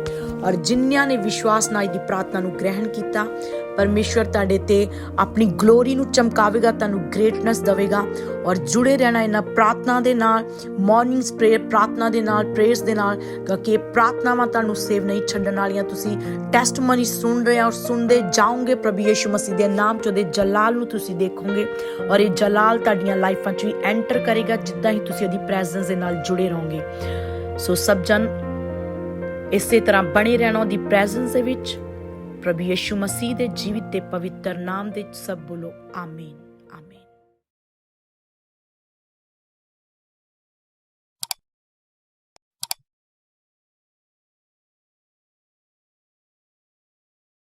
ਔਰ ਜਿਨ੍ਹਾਂ ਨੇ ਵਿਸ਼ਵਾਸ ਨਾਲ ਦੀ ਪ੍ਰਾਰਥਨਾ ਨੂੰ ਗ੍ਰਹਿਣ ਕੀਤਾ ਪਰਮੇਸ਼ਵਰ ਤੁਹਾਡੇ ਤੇ ਆਪਣੀ ਗਲੋਰੀ ਨੂੰ ਚਮਕਾਵੇਗਾ, ਤੁਹਾਨੂੰ ਗ੍ਰੇਟਨੈਸ ਦੇਵੇਗਾ ਔਰ ਜੁੜੇ ਰਹਿਣਾ ਇਹਨਾਂ ਪ੍ਰਾਰਥਨਾ ਦੇ ਨਾਲ ਮਾਰਨਿੰਗਸ ਪ੍ਰੇਅਰ ਪ੍ਰਾਰਥਨਾ ਦੇ ਨਾਲ ਪ੍ਰੇਅਰਸ ਦੇ ਨਾਲ, ਕਿਉਂਕਿ ਇਹ ਪ੍ਰਾਰਥਨਾਵਾਂ ਤੁਹਾਨੂੰ ਸੇਵ ਨਹੀਂ ਛੱਡਣ ਵਾਲੀਆਂ। ਤੁਸੀਂ ਟੈਸਟਮਨੀ ਸੁਣ ਰਹੇ ਹੋ ਔਰ ਸੁਣਦੇ ਜਾਓਗੇ ਪ੍ਰਭੂ ਯੇਸ਼ੂ ਮਸੀਹ ਦੇ ਨਾਮ ਚ, ਉਹਦੇ ਜਲਾਲ ਨੂੰ ਤੁਸੀਂ ਦੇਖੋਗੇ ਔਰ ਇਹ ਜਲਾਲ ਤੁਹਾਡੀਆਂ ਲਾਈਫਾਂ ਚ ਵੀ ਐਂਟਰ ਕਰੇਗਾ, ਜਿੱਦਾਂ ਹੀ ਤੁਸੀਂ ਉਹਦੀ ਪ੍ਰੈਜ਼ੈਂਸ ਦੇ ਨਾਲ ਜੁੜੇ ਰਹੋਗੇ। ਸੋ ਸਭ ਜਨ ਇਸੇ ਤਰ੍ਹਾਂ ਬਣੇ ਰਹਿਣਾ ਉਹਦੀ ਪ੍ਰੈਜ਼ੈਂਸ ਦੇ ਵਿੱਚ। ਪ੍ਰਭੂ ਯਿਸੂ ਮਸੀਹ ਦੇ ਜੀਵਿਤ ਤੇ ਪਵਿੱਤਰ ਨਾਮ ਦੇ ਸਭ ਬੋਲੋ ਆਮੀਨ ਆਮੀਨ।